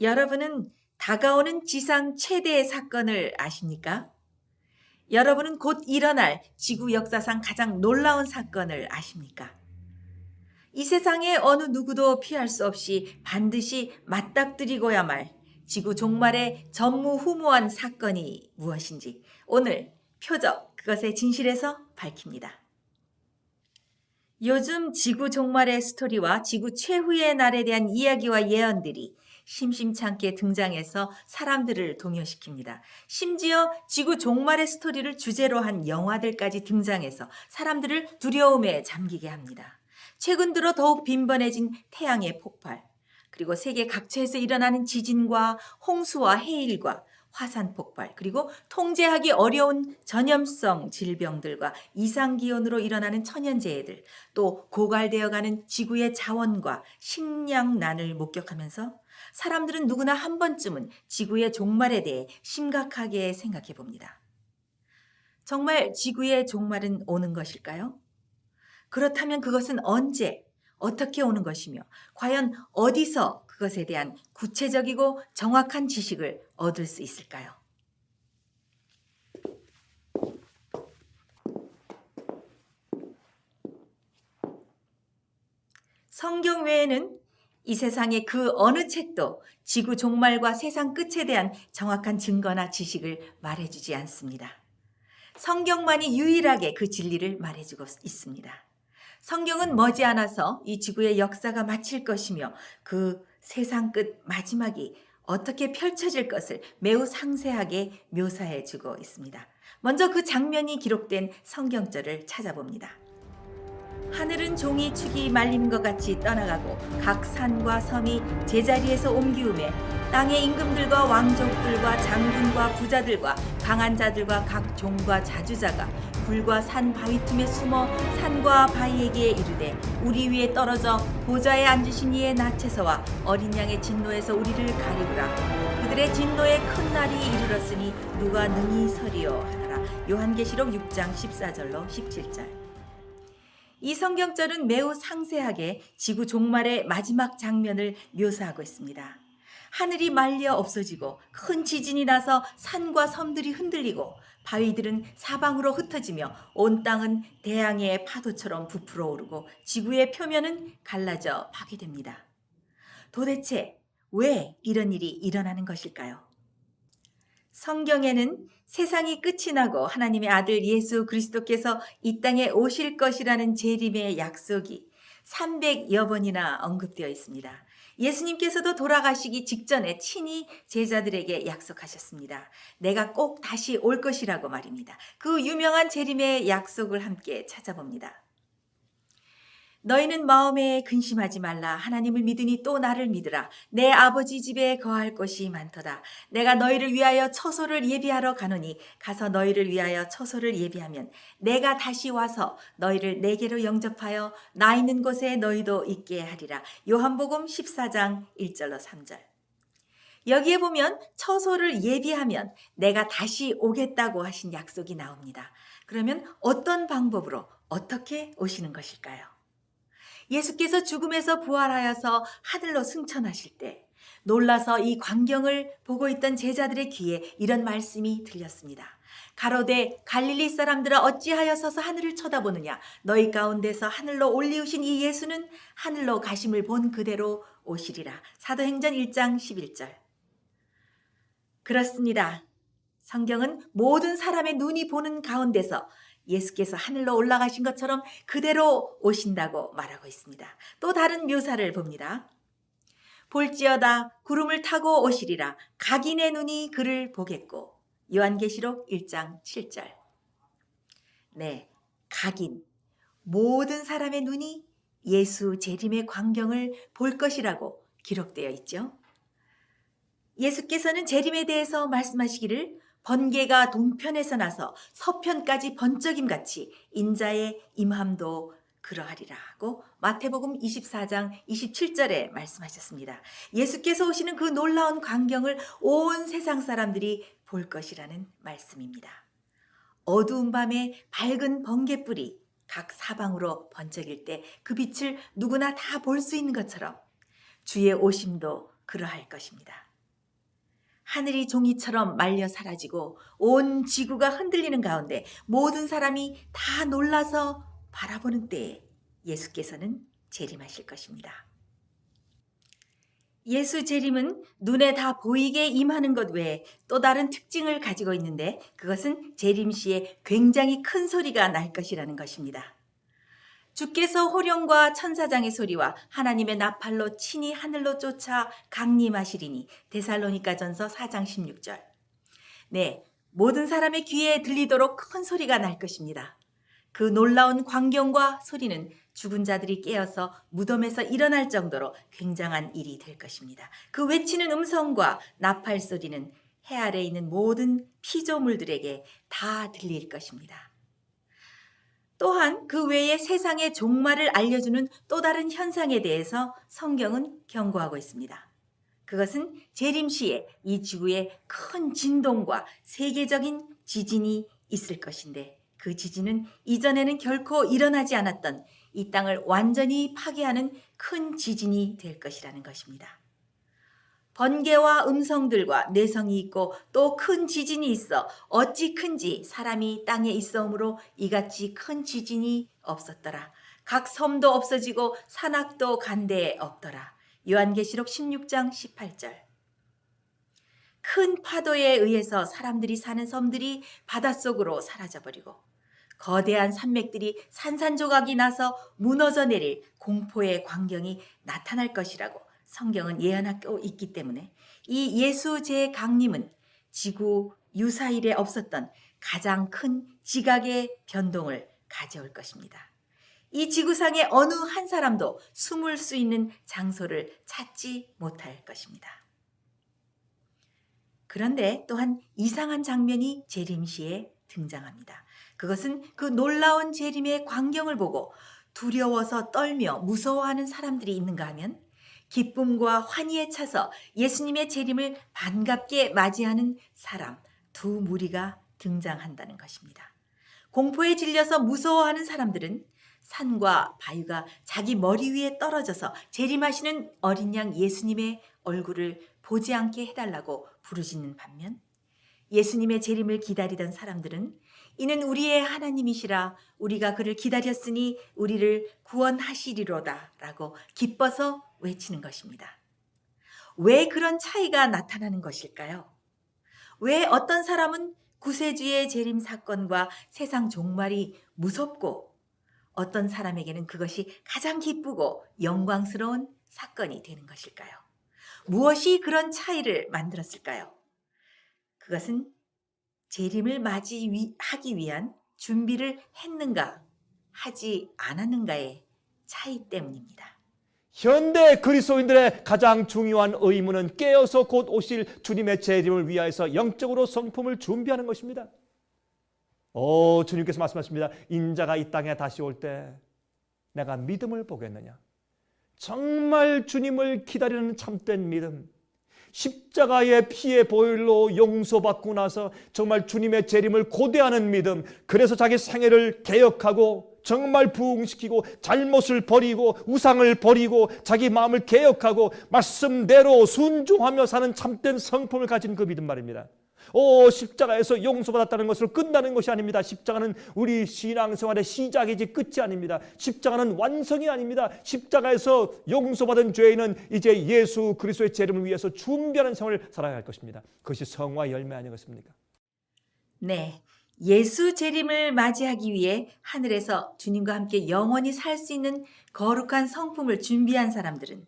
여러분은 다가오는 지상 최대의 사건을 아십니까? 여러분은 곧 일어날 지구 역사상 가장 놀라운 사건을 아십니까? 이 세상에 어느 누구도 피할 수 없이 반드시 맞닥뜨리고야 말 지구 종말의 전무후무한 사건이 무엇인지 오늘 표적 그것의 진실에서 밝힙니다. 요즘 지구 종말의 스토리와 지구 최후의 날에 대한 이야기와 예언들이 심심찮게 등장해서 사람들을 동요시킵니다. 심지어 지구 종말의 스토리를 주제로 한 영화들까지 등장해서 사람들을 두려움에 잠기게 합니다. 최근 들어 더욱 빈번해진 태양의 폭발, 그리고 세계 각처에서 일어나는 지진과 홍수와 해일과 화산 폭발, 그리고 통제하기 어려운 전염성 질병들과 이상기온으로 일어나는 천연재해들, 또 고갈되어가는 지구의 자원과 식량난을 목격하면서 사람들은 누구나 한 번쯤은 지구의 종말에 대해 심각하게 생각해 봅니다. 정말 지구의 종말은 오는 것일까요? 그렇다면 그것은 언제, 어떻게 오는 것이며, 과연 어디서 그것에 대한 구체적이고 정확한 지식을 얻을 수 있을까요? 성경 외에는 이 세상의 그 어느 책도 지구 종말과 세상 끝에 대한 정확한 증거나 지식을 말해주지 않습니다. 성경만이 유일하게 그 진리를 말해주고 있습니다. 성경은 머지않아서 이 지구의 역사가 마칠 것이며 그 세상 끝 마지막이 어떻게 펼쳐질 것을 매우 상세하게 묘사해 주고 있습니다. 먼저 그 장면이 기록된 성경절을 찾아봅니다. 하늘은 종이 축이 말린 것 같이 떠나가고 각 산과 섬이 제자리에서 옮기우매 땅의 임금들과 왕족들과 장군과 부자들과 강한 자들과 각 종과 자주자가 불과 산 바위 틈에 숨어 산과 바위에게 이르되 우리 위에 떨어져 보좌에 앉으신 이의 낯에서와 어린 양의 진노에서 우리를 가리우라. 그들의 진노의 큰 날이 이르렀으니 누가 능히 서리요 하더라. 요한계시록 6장 14절로 17절 이 성경절은 매우 상세하게 지구 종말의 마지막 장면을 묘사하고 있습니다. 하늘이 말려 없어지고 큰 지진이 나서 산과 섬들이 흔들리고 바위들은 사방으로 흩어지며 온 땅은 대양의 파도처럼 부풀어 오르고 지구의 표면은 갈라져 파괴됩니다. 도대체 왜 이런 일이 일어나는 것일까요? 성경에는 세상이 끝이 나고 하나님의 아들 예수 그리스도께서 이 땅에 오실 것이라는 재림의 약속이 300여 번이나 언급되어 있습니다. 예수님께서도 돌아가시기 직전에 친히 제자들에게 약속하셨습니다. 내가 꼭 다시 올 것이라고 말입니다. 그 유명한 재림의 약속을 함께 찾아봅니다. 너희는 마음에 근심하지 말라. 하나님을 믿으니 또 나를 믿으라. 내 아버지 집에 거할 곳이 많도다. 내가 너희를 위하여 처소를 예비하러 가노니 가서 너희를 위하여 처소를 예비하면 내가 다시 와서 너희를 내게로 영접하여 나 있는 곳에 너희도 있게 하리라. 요한복음 14장 1절로 3절. 여기에 보면 처소를 예비하면 내가 다시 오겠다고 하신 약속이 나옵니다. 그러면 어떤 방법으로 어떻게 오시는 것일까요? 예수께서 죽음에서 부활하여서 하늘로 승천하실 때 놀라서 이 광경을 보고 있던 제자들의 귀에 이런 말씀이 들렸습니다. 가로되 갈릴리 사람들아 어찌하여 서서 하늘을 쳐다보느냐 너희 가운데서 하늘로 올리우신 이 예수는 하늘로 가심을 본 그대로 오시리라. 사도행전 1장 11절. 그렇습니다. 성경은 모든 사람의 눈이 보는 가운데서 예수께서 하늘로 올라가신 것처럼 그대로 오신다고 말하고 있습니다. 또 다른 묘사를 봅니다. 볼지어다 구름을 타고 오시리라 각인의 눈이 그를 보겠고 요한계시록 1장 7절 네, 각인 모든 사람의 눈이 예수 재림의 광경을 볼 것이라고 기록되어 있죠. 예수께서는 재림에 대해서 말씀하시기를 번개가 동편에서 나서 서편까지 번쩍임 같이 인자의 임함도 그러하리라 하고 마태복음 24장 27절에 말씀하셨습니다. 예수께서 오시는 그 놀라운 광경을 온 세상 사람들이 볼 것이라는 말씀입니다. 어두운 밤에 밝은 번개불이 각 사방으로 번쩍일 때 그 빛을 누구나 다 볼 수 있는 것처럼 주의 오심도 그러할 것입니다. 하늘이 종이처럼 말려 사라지고 온 지구가 흔들리는 가운데 모든 사람이 다 놀라서 바라보는 때에 예수께서는 재림하실 것입니다. 예수 재림은 눈에 다 보이게 임하는 것 외에 또 다른 특징을 가지고 있는데 그것은 재림 시에 굉장히 큰 소리가 날 것이라는 것입니다. 주께서 호령과 천사장의 소리와 하나님의 나팔로 친히 하늘로 쫓아 강림하시리니 데살로니가전서 4장 16절. 네, 모든 사람의 귀에 들리도록 큰 소리가 날 것입니다. 그 놀라운 광경과 소리는 죽은 자들이 깨어서 무덤에서 일어날 정도로 굉장한 일이 될 것입니다. 그 외치는 음성과 나팔 소리는 해 아래 있는 모든 피조물들에게 다 들릴 것입니다. 또한 그 외에 세상의 종말을 알려주는 또 다른 현상에 대해서 성경은 경고하고 있습니다. 그것은 재림 시에 이 지구에 큰 진동과 세계적인 지진이 있을 것인데 그 지진은 이전에는 결코 일어나지 않았던 이 땅을 완전히 파괴하는 큰 지진이 될 것이라는 것입니다. 번개와 음성들과 내성이 있고 또 큰 지진이 있어 어찌 큰지 사람이 땅에 있어오므로 이같이 큰 지진이 없었더라. 각 섬도 없어지고 산악도 간데에 없더라. 요한계시록 16장 18절. 큰 파도에 의해서 사람들이 사는 섬들이 바닷속으로 사라져버리고 거대한 산맥들이 산산조각이 나서 무너져 내릴 공포의 광경이 나타날 것이라고 성경은 예언하고 있기 때문에 이 예수 제 강림은 지구 유사 일에 없었던 가장 큰 지각의 변동을 가져올 것입니다. 이 지구상의 어느 한 사람도 숨을 수 있는 장소를 찾지 못할 것입니다. 그런데 또한 이상한 장면이 재림시에 등장합니다. 그것은 그 놀라운 재림의 광경을 보고 두려워서 떨며 무서워하는 사람들이 있는가 하면 기쁨과 환희에 차서 예수님의 재림을 반갑게 맞이하는 사람 두 무리가 등장한다는 것입니다. 공포에 질려서 무서워하는 사람들은 산과 바위가 자기 머리 위에 떨어져서 재림하시는 어린 양 예수님의 얼굴을 보지 않게 해달라고 부르짖는 반면 예수님의 재림을 기다리던 사람들은 이는 우리의 하나님이시라 우리가 그를 기다렸으니 우리를 구원하시리로다 라고 기뻐서 외치는 것입니다. 왜 그런 차이가 나타나는 것일까요? 왜 어떤 사람은 구세주의 재림 사건과 세상 종말이 무섭고 어떤 사람에게는 그것이 가장 기쁘고 영광스러운 사건이 되는 것일까요? 무엇이 그런 차이를 만들었을까요? 그것은 재림을 맞이하기 위한 준비를 했는가 하지 않았는가의 차이 때문입니다. 현대 그리스도인들의 가장 중요한 의무는 깨어서 곧 오실 주님의 재림을 위하여서 영적으로 성품을 준비하는 것입니다. 오, 주님께서 말씀하십니다. 인자가 이 땅에 다시 올 때 내가 믿음을 보겠느냐? 정말 주님을 기다리는 참된 믿음. 십자가의 피의 보혈로 용서받고 나서 정말 주님의 재림을 고대하는 믿음. 그래서 자기 생애를 개혁하고 정말 부흥시키고 잘못을 버리고 우상을 버리고 자기 마음을 개혁하고 말씀대로 순종하며 사는 참된 성품을 가진 그 믿음 말입니다. 오 십자가에서 용서받았다는 것으로 끝나는 것이 아닙니다. 십자가는 우리 신앙생활의 시작이지 끝이 아닙니다. 십자가는 완성이 아닙니다. 십자가에서 용서받은 죄인은 이제 예수 그리스도의 재림을 위해서 준비하는 생활을 살아야 할 것입니다. 그것이 성화 열매 아니겠습니까? 네. 예수 재림을 맞이하기 위해 하늘에서 주님과 함께 영원히 살 수 있는 거룩한 성품을 준비한 사람들은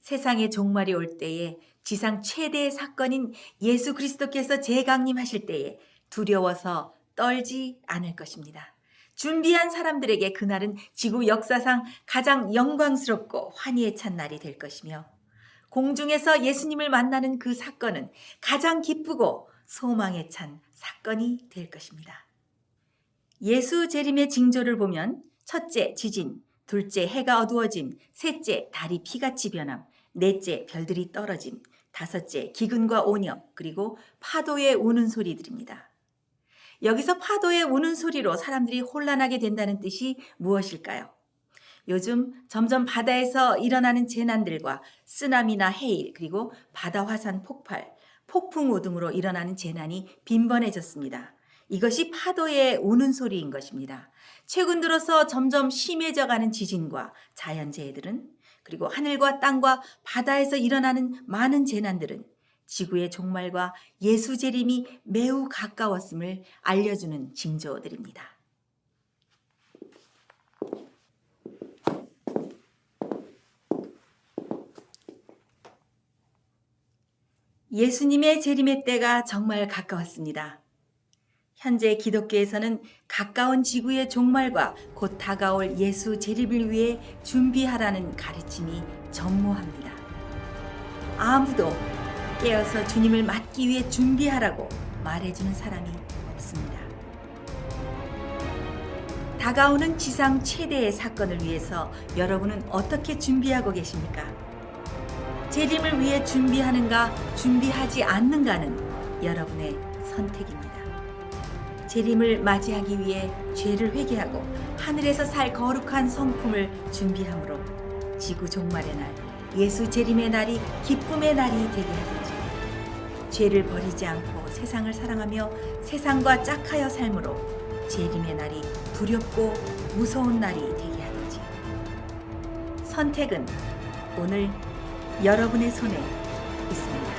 세상의 종말이 올 때에 지상 최대의 사건인 예수 그리스도께서 재강림하실 때에 두려워서 떨지 않을 것입니다. 준비한 사람들에게 그날은 지구 역사상 가장 영광스럽고 환희에 찬 날이 될 것이며 공중에서 예수님을 만나는 그 사건은 가장 기쁘고 소망에 찬 사건이 될 것입니다. 예수 재림의 징조를 보면 첫째 지진, 둘째 해가 어두워짐, 셋째 달이 피같이 변함, 넷째 별들이 떨어짐, 다섯째 기근과 온역, 그리고 파도의 우는 소리들입니다. 여기서 파도의 우는 소리로 사람들이 혼란하게 된다는 뜻이 무엇일까요? 요즘 점점 바다에서 일어나는 재난들과 쓰나미나 해일, 그리고 바다 화산 폭발, 폭풍 우 등으로 일어나는 재난이 빈번해졌습니다. 이것이 파도의 우는 소리인 것입니다. 최근 들어서 점점 심해져 가는 지진과 자연재해들은 그리고 하늘과 땅과 바다에서 일어나는 많은 재난들은 지구의 종말과 예수 재림이 매우 가까웠음을 알려주는 징조들입니다. 예수님의 재림의 때가 정말 가까웠습니다. 현재 기독교에서는 가까운 지구의 종말과 곧 다가올 예수 재림을 위해 준비하라는 가르침이 전무합니다. 아무도 깨어서 주님을 맞기 위해 준비하라고 말해주는 사람이 없습니다. 다가오는 지상 최대의 사건을 위해서 여러분은 어떻게 준비하고 계십니까? 재림을 위해 준비하는가, 준비하지 않는가는 여러분의 선택입니다. 재림을 맞이하기 위해 죄를 회개하고 하늘에서 살 거룩한 성품을 준비함으로 지구 종말의 날, 예수 재림의 날이 기쁨의 날이 되게 하든지 죄를 버리지 않고 세상을 사랑하며 세상과 짝하여 삶으로 재림의 날이 두렵고 무서운 날이 되게 하든지 선택은 오늘 여러분의 손에 있습니다.